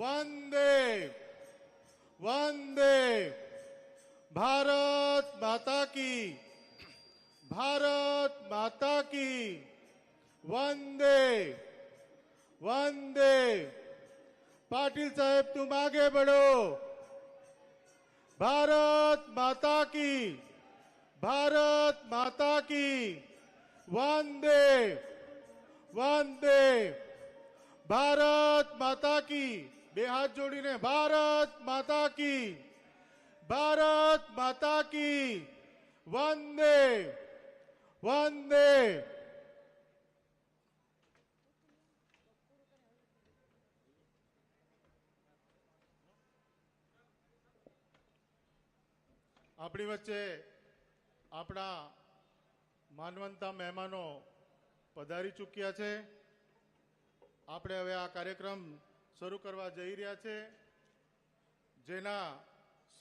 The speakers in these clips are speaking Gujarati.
વંદે વંદે. ભારત માતા કી. ભારત માતા કી. વંદે. વંદે. પાટીલ સાહેબ તુમ આપણી વચ્ચે આપણા માનવંતા મહેમાનો પધારી ચૂક્યા છે. આપણે હવે આ કાર્યક્રમ શરૂ કરવા જઈ રહ્યા છે. જેના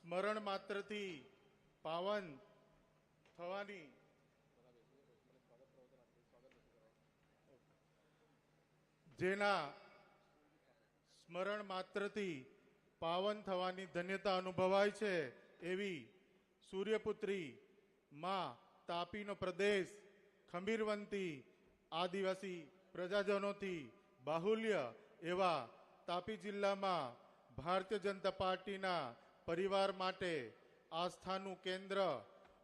સ્મરણ માત્રથી પાવન થવાની જેના સ્મરણ માત્રથી પાવન થવાની ધન્યતા અનુભવાય છે એવી સૂર્યપુત્રી, માં, તાપીનો પ્રદેશ ખમીરવંતી આદિવાસી પ્રજાજનોથી બાહુલ્ય એવા તાપી જિલ્લામાં ભારતીય જનતા પાર્ટીના પરિવાર માટે આસ્થાનું કેન્દ્ર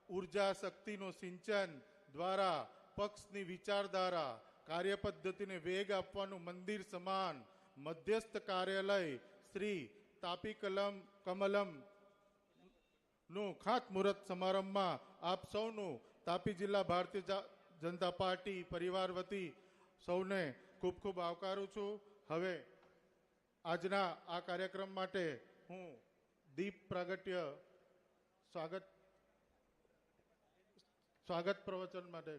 ઊર્જા શક્તિનું સિંચન દ્વારા પક્ષની વિચારધારા, કાર્યપદ્ધતિને વેગ આપવાનું મંદિર સમાન મધ્યસ્થ કાર્યાલય શ્રી તાપી કલમ કમલમ નું ખાતમુહૂર્ત સમારંભમાં આપ સૌનું તાપી જિલ્લા ભારતીય જનતા પાર્ટી પરિવાર વતી સૌને ખૂબ ખૂબ આવકારું છું. હવે આજના આ કાર્યક્રમ માટે હું દીપ પ્રાગટ્ય સ્વાગત સ્વાગત પ્રવચન માટે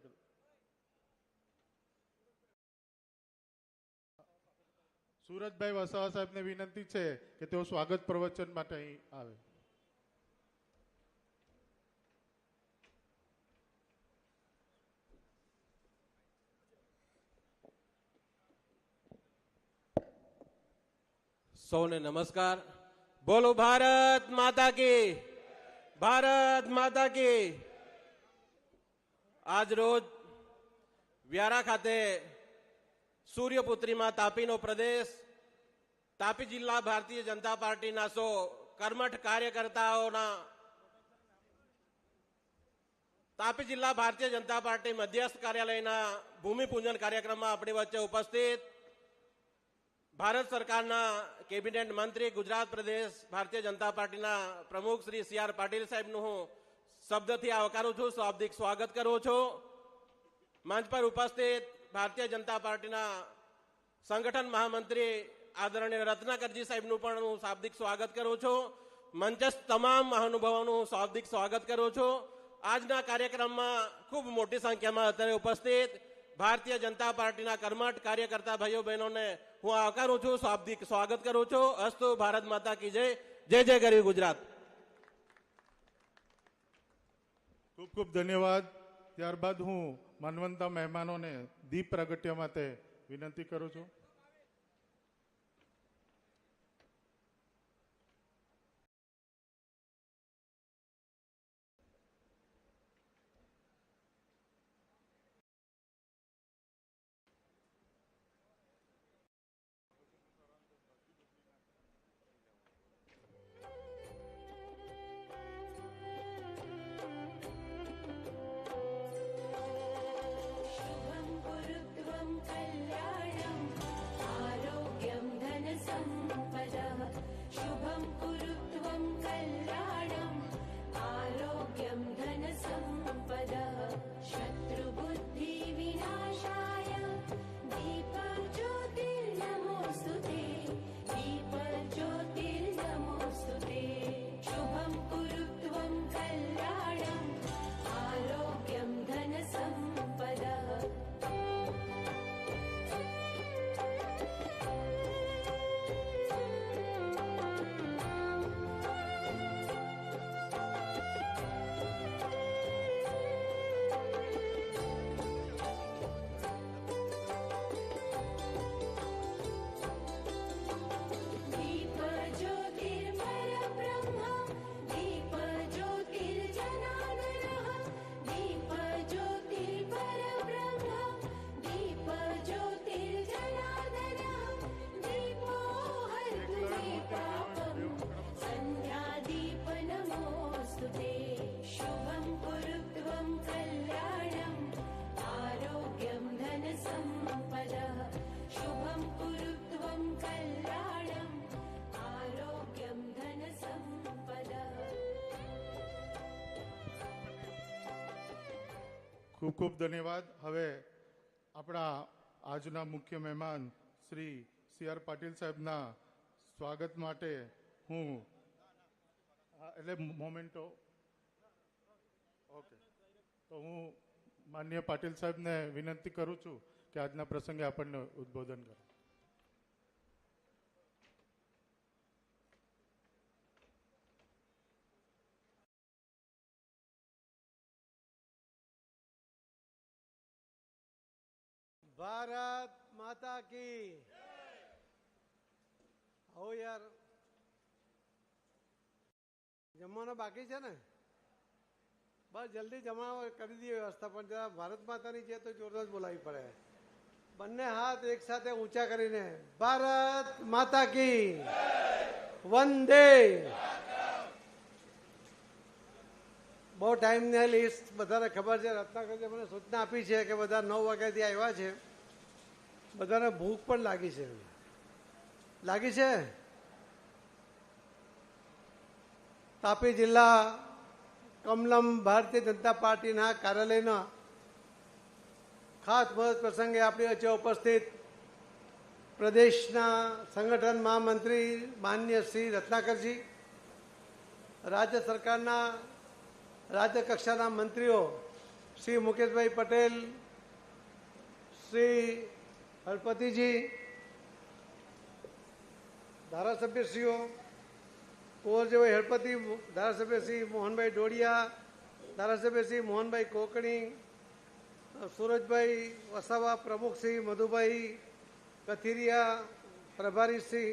સુરજભાઈ વસાવા સાહેબને વિનંતી છે કે તેઓ સ્વાગત પ્રવચન માટે અહીં આવે. સૌને નમસ્કાર. બોલો ભારત માતા કી. ભારત માતા કી. આજ રોજ વ્યારા ખાતે સૂર્યપુત્રીમાં તાપીનો પ્રદેશ, તાપી જિલ્લા ભારતીય જનતા પાર્ટીના સો કર્મઠ કાર્યકર્તાઓના તાપી જિલ્લા ભારતીય જનતા પાર્ટી મધ્યસ્થ કાર્યાલયના ભૂમિપૂજન કાર્યક્રમમાં આપણી વચ્ચે ઉપસ્થિત ભારત સરકારના કેબિનેટ મંત્રી ગુજરાત પ્રદેશ ભારતીય જનતા પાર્ટીના પ્રમુખ શ્રી સી આર પાટીલ સાહેબનું હું શબ્દથી આવકારું છું. શાબ્દિક સ્વાગત કરું છું. મંચ પર ઉપસ્થિત ભારતીય જનતા પાર્ટીના સંગઠન મહામંત્રી આદરણીય રત્નાકરજી સાહેબનું પણ હું શાબ્દિક સ્વાગત કરું છું. મંચસ્થ તમામ મહાનુભાવોનું હું શાબ્દિક સ્વાગત કરું છું. આજના કાર્યક્રમમાં ખૂબ મોટી સંખ્યામાં અત્યારે ઉપસ્થિત ભારતીય જનતા પાર્ટીના કર્મઠ કાર્યકર્તા ભાઈઓ બહેનોને હું આવકારું છું, શાબ્દિક સ્વાગત કરું છું. અસ્તુ, ભારત માતા કી જય. જય જય ગરી ગુજરાત. ખૂબ ખૂબ ધન્યવાદ. ત્યારબાદ હું માનવંતા મહેમાનોને દીપ પ્રાગટ્ય માટે વિનંતી કરું છું. ખૂબ ખૂબ ધન્યવાદ. હવે આપણા આજના મુખ્ય મહેમાન શ્રી સી આર પાટીલ સાહેબના સ્વાગત માટે હું એટલે મોમેન્ટો. ઓકે. તો હું માન્ય પાટીલ સાહેબને વિનંતી કરું છું કે આજના પ્રસંગે આપણને ઉદ્બોધન કરે. ભારત માતા કી હો યાર. જમવાનો બાકી છે ને? બસ જલ્દી જમા કરી દઈએ વ્યવસ્થા, પણ જરા ભારત માતાની છે તો જોરદાર બોલાવી પડે. બંને હાથ એક સાથે ઊંચા કરીને, ભારત માતા કી વંદે. બહુ ટાઈમ ને લિસ્ટ બધાને ખબર છે, રત્નાકરજી મને સૂચના આપી છે કે બધા નવ વાગ્યાથી આવ્યા છે. બધાને ભૂખ પણ લાગી છે. લાગી છે? તાપી જિલ્લા કમલમ ભારતીય જનતા પાર્ટીના કાર્યાલયના ખાસ મદદ પ્રસંગે આપણી વચ્ચે ઉપસ્થિત પ્રદેશના સંગઠન મહામંત્રી માન્ય શ્રી રત્નાકરજી, રાજ્ય સરકારના રાજ્ય કક્ષાના મંત્રીઓ શ્રી મુકેશભાઈ પટેલ, શ્રી હળપતિજી ધારાસભ્યશ્રીઓ કુંવરજીભાઈ હળપતિ ધારાસભ્ય શ્રી મોહનભાઈ ડોડિયા ધારાસભ્ય શ્રી મોહનભાઈ કોકણી, સુરજભાઈ વસાવા પ્રમુખશ્રી મધુભાઈ કથિરિયા, પ્રભારી શ્રી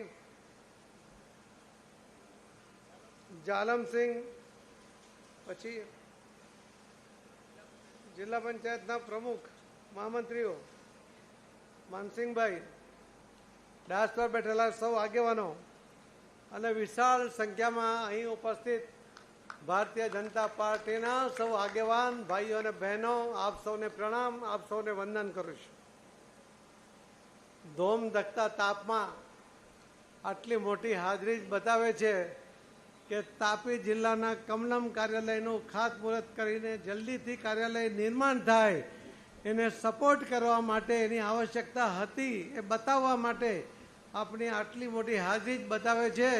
જાલમસિંહ પછી જિલ્લા પંચાયતના પ્રમુખ મહામંત્રીઓ માનસિંહભાઈ ડાસ પર બેઠેલા સૌ આગેવાનો અને વિશાળ સંખ્યામાં અહીં ઉપસ્થિત ભારતીય જનતા પાર્ટીના સૌ આગેવાન ભાઈઓ અને બહેનો, આપ સૌને પ્રણામ, આપ સૌને વંદન કરું છું. ધોમ ધકતા તાપમાં આટલી મોટી હાજરી બતાવે છે કે તાપી જિલ્લાના કમલમ કાર્યાલયનું ખાતમુહૂર્ત કરીને જલ્દીથી કાર્યાલય નિર્માણ થાય એને સપોર્ટ કરવા માટે એની આવશ્યકતા હતી. એ બતાવવા માટે આપણી આટલી મોટી હાજરી જ બતાવે છે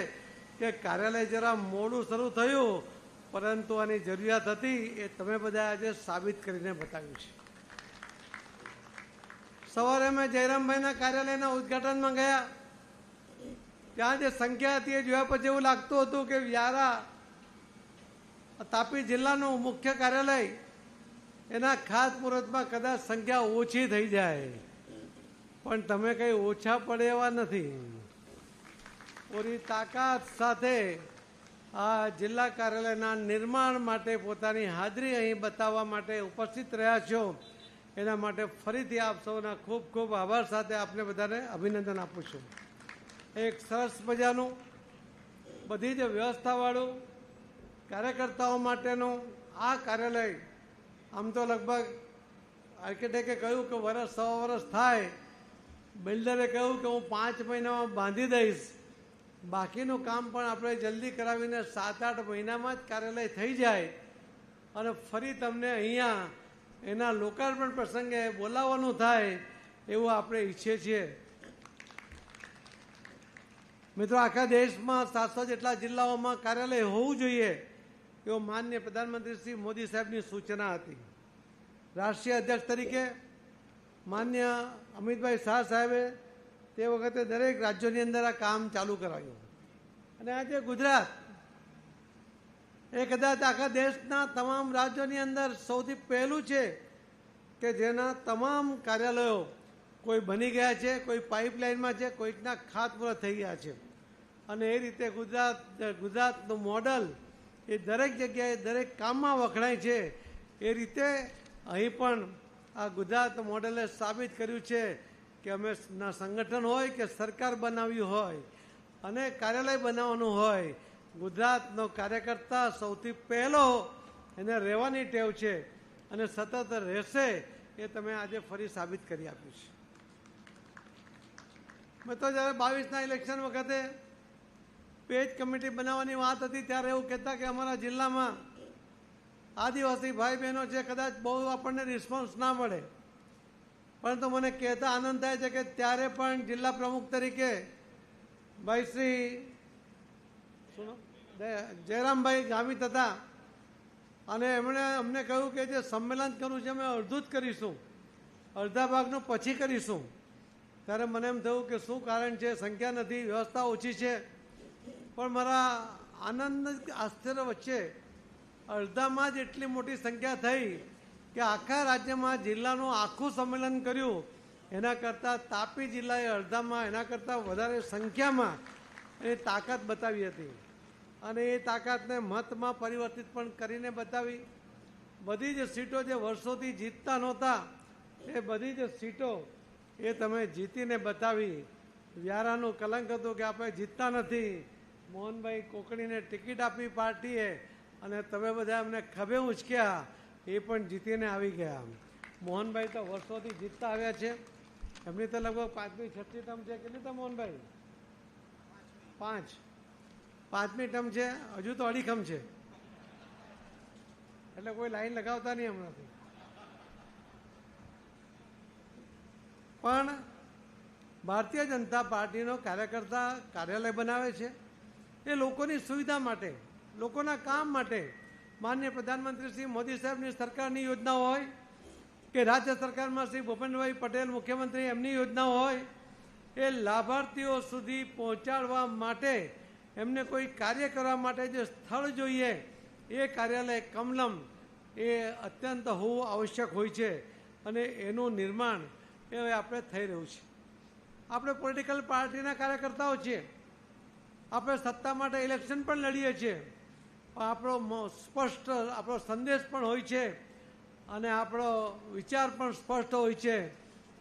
કે કાર્યાલય જરા મોડું શરૂ થયું, પરંતુ આની જરૂરિયાત હતી એ તમે બધા આજે સાબિત કરીને બતાવ્યું છે. સવારે અમે જયરામભાઈના કાર્યાલયના ઉદ્ઘાટનમાં ગયા. ત્યાં જે સંખ્યા હતી એ જોયા પછી એવું લાગતું હતું કે વ્યારા તાપી જિલ્લાનું મુખ્ય કાર્યાલય એના ખાસ મુહૂર્તમાં કદાચ સંખ્યા ઓછી થઈ જાય. પણ તમે કઈ ઓછા પડે એવા નથી. પૂરી તાકાત સાથે આ જિલ્લા કાર્યાલયના નિર્માણ માટે પોતાની હાજરી અહીં બતાવવા માટે ઉપસ્થિત રહ્યા છો. એના માટે ફરીથી આપ સૌના ખૂબ ખૂબ આભાર સાથે આપને બધાને અભિનંદન આપું છું. એક સરસ મજાનું, બધી જ વ્યવસ્થાવાળું કાર્યકર્તાઓ માટેનું આ કાર્યાલય આમ તો લગભગ આર્કિટેક્ટે કહ્યું કે વરસ સવા વરસ થાય. બિલ્ડરે કહ્યું કે હું પાંચ મહિનામાં બાંધી દઈશ. બાકીનું કામ પણ આપણે જલ્દી કરાવીને સાત, આઠ મહિનામાં જ કાર્યાલય થઈ જાય. અને ફરી તમને અહીંયા એના લોકાર્પણ પ્રસંગે બોલાવવાનું થાય એવું આપણે ઈચ્છીએ છીએ. મિત્રો, આખા દેશમાં સાતસો જેટલા જિલ્લાઓમાં કાર્યાલય હોવું જોઈએ. એવો માન્ય પ્રધાનમંત્રી શ્રી મોદી સાહેબની સૂચના હતી. રાષ્ટ્રીય અધ્યક્ષ તરીકે માન્ય અમિતભાઈ શાહ સાહેબે તે વખતે દરેક રાજ્યોની અંદર આ કામ ચાલુ કરાવ્યું અને આજે ગુજરાત એ કદાચ આખા દેશના તમામ રાજ્યોની અંદર સૌથી પહેલું છે કે જેના તમામ કાર્યાલયો કોઈ બની ગયા છે, કોઈ પાઇપલાઇનમાં છે, કોઈકના ખાતમુહૂર્ત થઈ ગયા છે. અને એ રીતે ગુજરાત, ગુજરાતનું મોડલ એ દરેક જગ્યાએ દરેક કામમાં વખણાય છે. એ રીતે અહીં પણ આ ગુજરાત મોડેલે સાબિત કર્યું છે કે અમે ના સંગઠન હોય કે સરકાર બનાવી હોય અને કાર્યાલય બનાવવાનું હોય, ગુજરાતનો કાર્યકર્તા સૌથી પહેલો એને રહેવાની ટેવ છે અને સતત રહેશે એ તમે આજે ફરી સાબિત કરી આપ્યું છે. મેં તો જ્યારે બાવીસના ઇલેક્શન વખતે પેજ કમિટી બનાવવાની વાત હતી ત્યારે એવું કહેતા કે અમારા જિલ્લામાં આદિવાસી ભાઈ બહેનો છે કદાચ બહુ આપણને રિસ્પોન્સ ના મળે. પરંતુ મને કહેતા આનંદ થાય છે કે ત્યારે પણ જિલ્લા પ્રમુખ તરીકે ભાઈ શ્રી શું જયરામભાઈ ગામિત હતા અને એમણે અમને કહ્યું કે જે સંમેલન કરવું છે અમે અડધું જ કરીશું. અડધા ભાગનું પછી કરીશું. ત્યારે મને એમ થયું કે શું કારણ છે સંખ્યા નથી વ્યવસ્થા ઓછી છે. પણ મારા આનંદ આશ્ચર્ય વચ્ચે અડધામાં જ એટલી મોટી સંખ્યા થઈ કે આખા રાજ્યમાં જિલ્લાનું આખું સંમેલન કર્યું. એના કરતાં તાપી જિલ્લાએ અડધામાં, એના કરતાં વધારે સંખ્યામાં એની તાકાત બતાવી હતી. અને એ તાકાતને મતમાં પરિવર્તિત પણ કરીને બતાવી. બધી જ સીટો જે વર્ષોથી જીતતા નહોતા, એ બધી જ સીટો એ તમે જીતીને બતાવી. વ્યારાનું કલંક હતું કે આપણે જીતતા નથી. મોહનભાઈ કોકણીને ટિકિટ આપી પાર્ટીએ અને તમે બધા એમને ખભે ઉંચક્યા, એ પણ જીતીને આવી ગયા મોહનભાઈ તો વર્ષોથી જીતતા આવ્યા છે. એમની તો લગભગ પાંચમી, છઠ્ઠી ટર્મ છે. કેટલી ટર્મ મોહનભાઈ? પાંચ. પાંચમી ટર્મ છે. હજુ તો અડીખમ છે. એટલે કોઈ લાઈન લગાવતા નહીં હમણાંથી. પણ ભારતીય જનતા પાર્ટીનો કાર્યકર્તા કાર્યાલય બનાવે છે. એ લોકોની સુવિધા માટે, લોકોના કામ માટે માન્ય પ્રધાનમંત્રી શ્રી મોદી સાહેબની સરકારની યોજના હોય કે રાજ્ય સરકારમાં શ્રી ભૂપેન્દ્રભાઈ પટેલ મુખ્યમંત્રી એમની યોજના હોય, એ લાભાર્થીઓ સુધી પહોંચાડવા માટે એમને કોઈ કાર્ય કરવા માટે જે સ્થળ જોઈએ, એ કાર્યાલય કમલમ એ અત્યંત હોવું આવશ્યક હોય છે અને એનું નિર્માણ એ આપણે થઈ રહ્યું છે. આપણે પોલિટિકલ પાર્ટીના કાર્યકર્તાઓ છીએ. આપણે સત્તા માટે ઇલેક્શન પણ લડીએ છીએ. પણ આપણો સ્પષ્ટ, આપણો સંદેશ પણ હોય છે અને આપણો વિચાર પણ સ્પષ્ટ હોય છે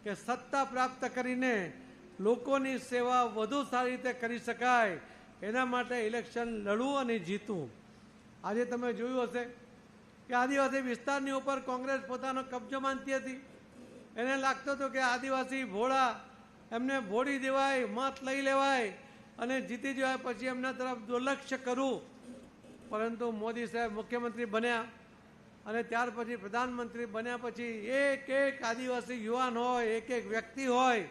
કે સત્તા પ્રાપ્ત કરીને લોકોની સેવા વધુ સારી રીતે કરી શકાય, એના માટે ઇલેક્શન લડવું અને જીતવું. આજે તમે જોયું હશે કે આદિવાસી વિસ્તારની ઉપર કોંગ્રેસ પોતાનો કબજો માનતી હતી. એને લાગતું હતું કે આદિવાસી ભોળા એમને ભોળી દેવાય, મત લઈ લેવાય અને જીતી જવા પછી એમના તરફ દુર્લક્ષ્ય કરવું પરંતુ મોદી સાહેબ મુખ્યમંત્રી બન્યા અને ત્યાર પછી પ્રધાનમંત્રી બન્યા પછી એક એક આદિવાસી યુવાન હોય, એક એક વ્યક્તિ હોય,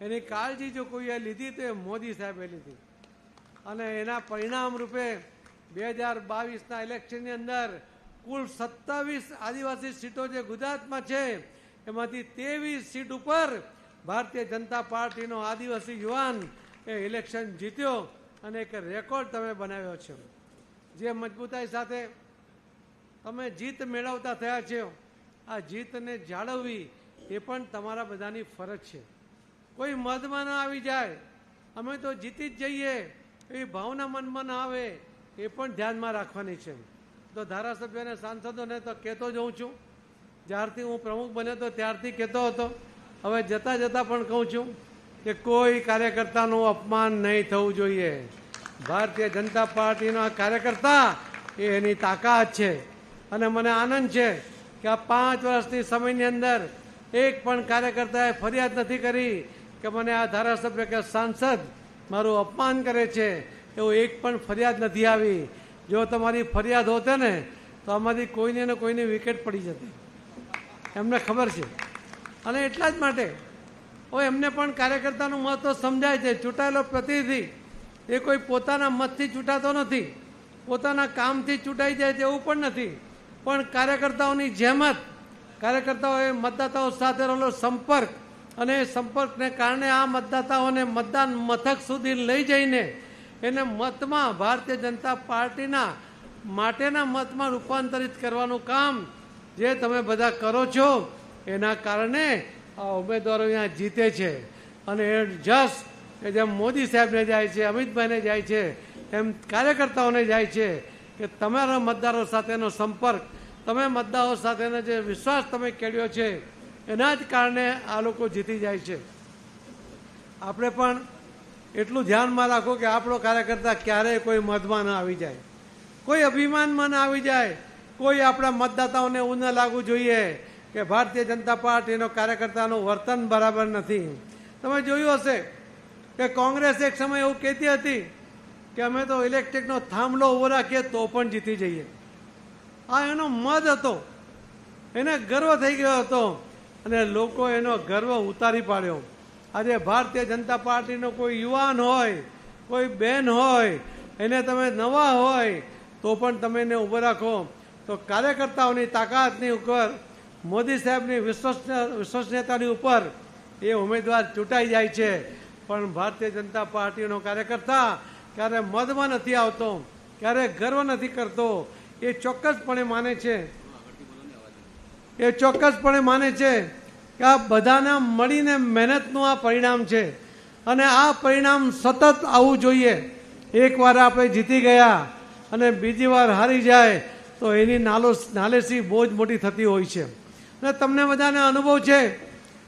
એની કાળજી જો કોઈએ લીધી તો એ મોદી સાહેબે લીધી. અને એના પરિણામ રૂપે બે હજાર બાવીસના ઇલેક્શનની અંદર કુલ સત્તાવીસ આદિવાસી સીટો જે ગુજરાતમાં છે, એમાંથી ત્રેવીસ સીટ ઉપર ભારતીય જનતા પાર્ટીનો આદિવાસી યુવાન એ ઇલેક્શન જીત્યો અને એક રેકોર્ડ તમે બનાવ્યો છે. જે મજબૂતાઈ સાથે તમે જીત મેળવતા થયા છો, આ જીતને જાળવવી એ પણ તમારા બધાની ફરજ છે. કોઈ મદમાં ન આવી જાય, અમે તો જીતી જ જઈએ, એવી ભાવના મનમાં ન આવે, એ પણ ધ્યાનમાં રાખવાની છે. તો ધારાસભ્યોને સાંસદોને તો કહેતો જ હોઉં છું, જ્યારથી હું પ્રમુખ બન્યો તો ત્યારથી કહેતો હતો, હવે જતાં જતાં પણ કહું છું કે કોઈ કાર્યકર્તાનું અપમાન નહીં થવું જોઈએ. ભારતીય જનતા પાર્ટીના કાર્યકર્તા એ એની તાકાત છે. અને મને આનંદ છે કે આ પાંચ વર્ષની સમયની અંદર એક પણ કાર્યકર્તાએ ફરિયાદ નથી કરી કે મને આ ધારાસભ્ય કે સાંસદ મારું અપમાન કરે છે. એવું એક પણ ફરિયાદ નથી આવી. જો તમારી ફરિયાદ હોતે ને, તો આમાંથી કોઈને ને કોઈની વિકેટ પડી જતી. એમને ખબર છે. અને એટલા જ માટે હવે એમને પણ કાર્યકર્તાનું મહત્વ સમજાય છે. ચૂંટાયેલો પ્રતિનિધિ એ કોઈ પોતાના મતથી ચૂંટાતો નથી. પોતાના કામથી ચૂંટાઈ જાય તેવું પણ નથી. પણ કાર્યકર્તાઓની જેમ જ કાર્યકર્તાઓએ મતદાતાઓ સાથે રહેલો સંપર્ક અને એ સંપર્કને કારણે આ મતદાતાઓને મતદાન મથક સુધી લઈ જઈને એને મતમાં ભારતીય જનતા પાર્ટીના માટેના મતમાં રૂપાંતરિત કરવાનું કામ જે તમે બધા કરો છો, એના કારણે આ ઉમેદવારો અહીંયા જીતે છે. અને એ જસ કે જેમ મોદી સાહેબને જાય છે, અમિતભાઈને જાય છે, એમ કાર્યકર્તાઓને જાય છે કે તમારા મતદારો સાથેનો સંપર્ક, તમે મતદારો સાથેનો જે વિશ્વાસ તમે કેળ્યો છે, એના જ કારણે આ લોકો જીતી જાય છે. આપણે પણ એટલું ધ્યાનમાં રાખો કે આપણો કાર્યકર્તા ક્યારેય કોઈ મતમાં ન આવી જાય. કોઈ અભિમાનમાં ન આવી જાય. કોઈ આપણા મતદાતાઓને એવું ન લાગવું જોઈએ. કે ભારતીય જનતા પાર્ટીનો કાર્યકર્તાનું વર્તન બરાબર નથી. તમે જોયું હશે કે કોંગ્રેસ એક સમય એવું કહેતી હતી કે અમે તો ઇલેક્ટ્રિકનો થાંભલો ઊભો રાખીએ તો પણ જીતી જઈએ. આ એનો મદ હતો. એને ગર્વ થઈ ગયો હતો અને લોકો એનો ગર્વ ઉતારી પાડ્યો. આજે ભારતીય જનતા પાર્ટીનો કોઈ યુવાન હોય, કોઈ બેન હોય, એને તમે નવા હોય, તો પણ તમે એને ઊભો રાખો. તો કાર્યકર્તાઓની તાકાતની ઉપર મોદી સાહેબની વિશ્વસનીય વિશ્વસનીયતાની ઉપર એ ઉમેદવાર ચૂંટાઈ જાય છે. પણ ભારતીય જનતા પાર્ટીનો કાર્યકર્તા ક્યારે મદમાં નથી આવતો, ક્યારે ગર્વ નથી કરતો, એ ચોક્કસપણે માને છે. એ ચોક્કસપણે માને છે કે આ બધાના મળીને મહેનતનું આ પરિણામ છે. અને આ પરિણામ સતત આવવું જોઈએ. એકવાર આપણે જીતી ગયા અને બીજી વાર હારી જાય, તો એની નાલો નાલેસી બહુ જ મોટી થતી હોય છે. અને તમને બધાને અનુભવ છે.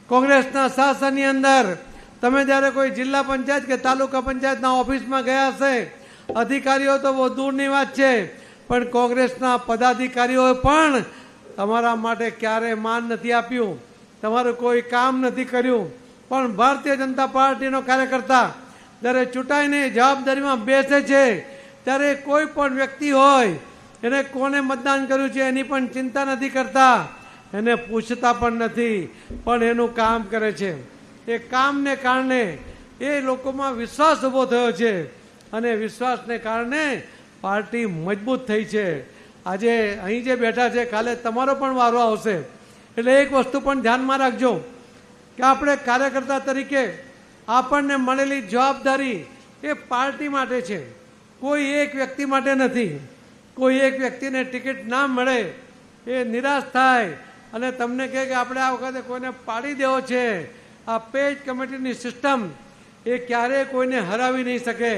કોંગ્રેસના શાસનની અંદર તમે જ્યારે કોઈ જિલ્લા પંચાયત કે તાલુકા પંચાયતના ઓફિસમાં ગયા હશે, અધિકારીઓ તો બહુ દૂરની વાત છે, પણ કોંગ્રેસના પદાધિકારીઓએ પણ તમારા માટે ક્યારેય માન નથી આપ્યું, તમારું કોઈ કામ નથી કર્યું. પણ ભારતીય જનતા પાર્ટીનો કાર્યકર્તા જ્યારે ચૂંટાઈને જવાબદારીમાં બેસે છે, ત્યારે કોઈ પણ વ્યક્તિ હોય, એને કોને મતદાન કર્યું છે એની પણ ચિંતા નથી કરતા. એને પૂછતા પણ નથી, પણ એનું કામ કરે છે. એ કામને કારણે એ લોકોમાં વિશ્વાસ ઊભો થયો છે અને વિશ્વાસને કારણે પાર્ટી મજબૂત થઈ છે. આજે અહીં જે બેઠા છે, કાલે તમારો પણ વારો આવશે. એટલે એક વસ્તુ પણ ધ્યાનમાં રાખજો કે આપણે કાર્યકર્તા તરીકે આપણને મળેલી જવાબદારી એ પાર્ટી માટે છે. કોઈ એક વ્યક્તિ માટે નથી. કોઈ એક વ્યક્તિને ટિકિટ ના મળે એ નિરાશ થાય અને તમને કહે કે આપણે આ વખતે કોઈને પાડી દેવો છે. આ પેજ કમિટીની સિસ્ટમ એ ક્યારેય કોઈને હરાવી નહીં શકે.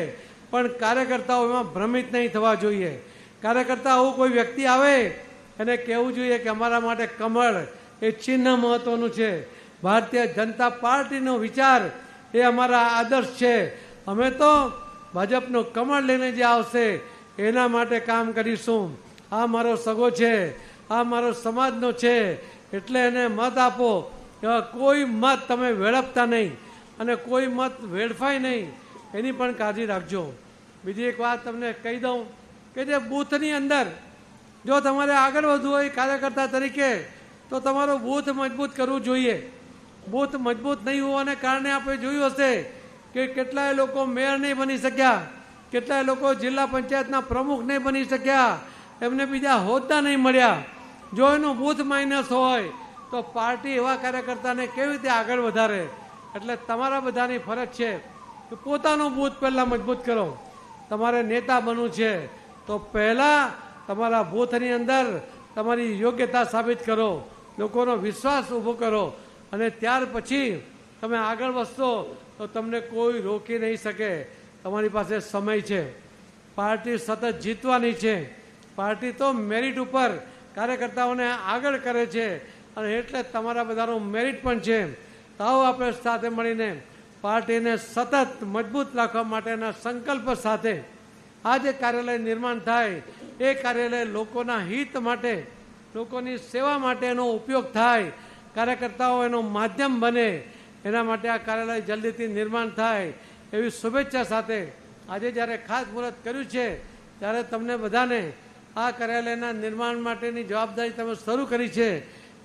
પણ કાર્યકર્તાઓ એમાં ભ્રમિત નહીં થવા જોઈએ. કાર્યકર્તા આવું કોઈ વ્યક્તિ આવે, એને કહેવું જોઈએ કે અમારા માટે કમળ એ ચિહ્ન મહત્વનું છે. ભારતીય જનતા પાર્ટીનો વિચાર એ અમારા આદર્શ છે. અમે તો ભાજપનો કમળ લઈને જે આવશે, એના માટે કામ કરીશું. આ મારો સગો છે. આ મારો સમાજનો છે, એટલે એને મત આપો. એવા કોઈ મત તમે વેડપતા નહીં અને કોઈ મત વેડફાય નહીં, એની પણ કાળજી રાખજો. બીજી એક વાત તમને કહી દઉં કે જે બૂથની અંદર જો તમારે આગળ વધવું હોય કાર્યકર્તા તરીકે, તો તમારું બૂથ મજબૂત કરવું જોઈએ. બૂથ મજબૂત નહીં હોવાને કારણે આપણે જોયું હશે કે કેટલાય લોકો મેયર નહીં બની શક્યા, કેટલાય લોકો જિલ્લા પંચાયતના પ્રમુખ નહીં બની શક્યા, એમને બીજા હોદ્દા નહીં મળ્યા. જો એનું બૂથ માઇનસ હોય, તો પાર્ટી એવા કાર્યકર્તાને કેવી રીતે આગળ વધારે? એટલે તમારા બધાની ફરજ છે કે પોતાનું બૂથ પહેલાં મજબૂત કરો. તમારે નેતા બનવું છે, તો પહેલાં તમારા બૂથની અંદર તમારી યોગ્યતા સાબિત કરો, લોકોનો વિશ્વાસ ઊભો કરો, અને ત્યાર પછી તમે આગળ વધશો, તો તમને કોઈ રોકી નહીં શકે. તમારી પાસે સમય છે. પાર્ટી સતત જીતવાની છે. પાર્ટી તો મેરિટ ઉપર કાર્યકર્તાઓને આગળ કરે છે અને એટલે તમારા બધાનું મેરિટ પણ છે. તાવ આપણે સાથે મળીને પાર્ટીને સતત મજબૂત રાખવા માટેના સંકલ્પ સાથે આ જે કાર્યાલય નિર્માણ થાય. એ કાર્યાલય લોકોના હિત માટે, લોકોની સેવા માટે એનો ઉપયોગ થાય. કાર્યકર્તાઓ એનું માધ્યમ બને. એના માટે આ કાર્યાલય જલ્દીથી નિર્માણ થાય. એવી શુભેચ્છા સાથે આજે જ્યારે ખાસ મુહૂર્ત કર્યું છે, ત્યારે તમને બધાને આ કાર્યાલયના નિર્માણ માટેની જવાબદારી તમે શરૂ કરી છે.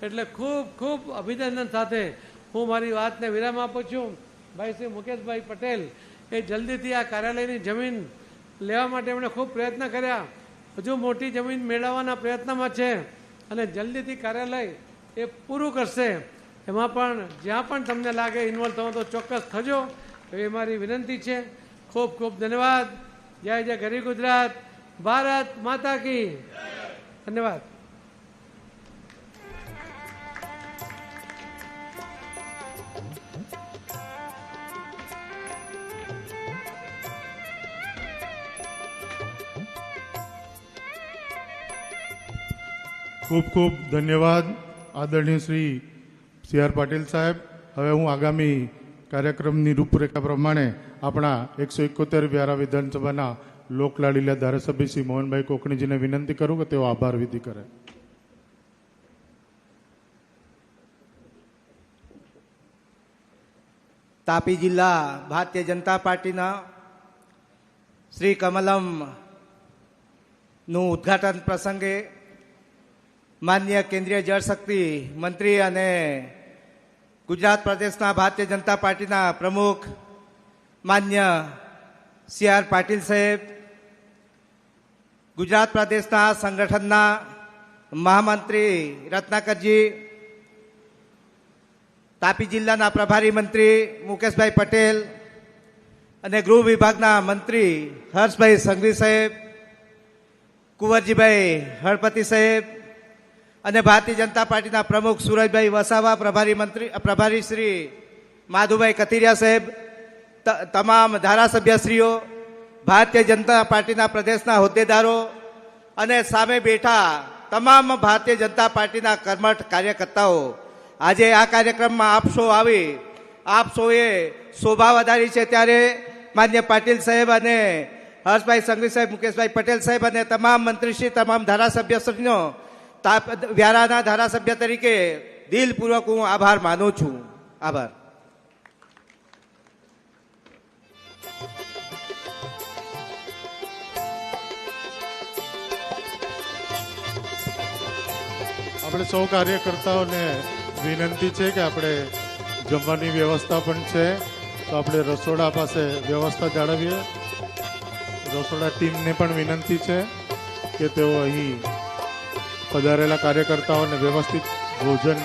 એટલે ખૂબ ખૂબ અભિનંદન સાથે હું મારી વાતને વિરામ આપું છું. ભાઈ શ્રી મુકેશભાઈ પટેલ એ જલ્દીથી આ કાર્યાલયની જમીન લેવા માટે એમણે ખૂબ પ્રયત્ન કર્યા. હજુ મોટી જમીન મેળવવાના પ્રયત્નમાં છે અને જલ્દીથી કાર્યાલય એ પૂરું કરશે. એમાં પણ જ્યાં પણ તમને લાગે ઇન્વોલ્વ થવો તો ચોક્કસ થજો. એવી મારી વિનંતી છે. ખૂબ ખૂબ ધન્યવાદ. જય જય ગરી ગુજરાત. ભારત માતા કી ધન્યવાદ ખૂબ ખૂબ ધન્યવાદ આદરણીય શ્રી સી આર પાટીલ સાહેબ હવે હું આગામી કાર્યક્રમની રૂપરેખા પ્રમાણે આપણા એકસો એકોતેર વ્યારા વિધાનસભાના લોકલાડીલા ધારાસભ્ય શ્રી મોહનભાઈ કોકણીજીને વિનંતી કરું કે તેઓ આભાર વિધિ કરે. તાપી જિલ્લા ભારતીય જનતા પાર્ટીના શ્રી કમલમનું ઉદ્ઘાટન પ્રસંગે માન્ય કેન્દ્રીય જળશક્તિ મંત્રી અને ગુજરાત પ્રદેશના ભારતીય જનતા પાર્ટીના પ્રમુખ માન્ય સી આર પાટીલ સાહેબ ગુજરાત પ્રદેશના સંગઠનના મહામંત્રી રત્નાકરજી, તાપી જિલ્લાના પ્રભારી મંત્રી મુકેશભાઈ પટેલ અને ગૃહ વિભાગના મંત્રી હર્ષભાઈ સંઘવી સાહેબ, કુંવરજીભાઈ હળપતિ સાહેબ અને ભારતીય જનતા પાર્ટીના પ્રમુખ સુરજભાઈ વસાવા, પ્રભારી મંત્રી, પ્રભારી શ્રી માધુભાઈ કથિરિયા સાહેબ તમામ ધારાસભ્યશ્રીઓ ભારતીય જનતા પાર્ટીના પ્રદેશના હોદ્દેદારો અને સામે બેઠા તમામ ભારતીય જનતા પાર્ટીના કર્મઠ કાર્યકર્તાઓ, આજે આ કાર્યક્રમમાં આપ સૌ આવી, આપ શોભા વધારી છે ત્યારે માન્ય પાટીલ સાહેબ અને હર્ષભાઈ સંઘવી સાહેબ, મુકેશભાઈ પટેલ સાહેબ અને તમામ મંત્રીશ્રી, તમામ ધારાસભ્યશ્રીનો વ્યારાના ધારાસભ્ય તરીકે દિલપૂર્વક હું આભાર માનું છું. આભાર. આપણે સૌ કાર્યકર્તાઓને વિનંતી છે કે આપણે જમવાની વ્યવસ્થા પણ છે. તો આપણે રસોડા પાસે વ્યવસ્થા જાળવીએ. રસોડા ટીમને પણ વિનંતી છે કે તેઓ અહીં પધારેલા કાર્યકર્તાઓને વ્યવસ્થિત ભોજન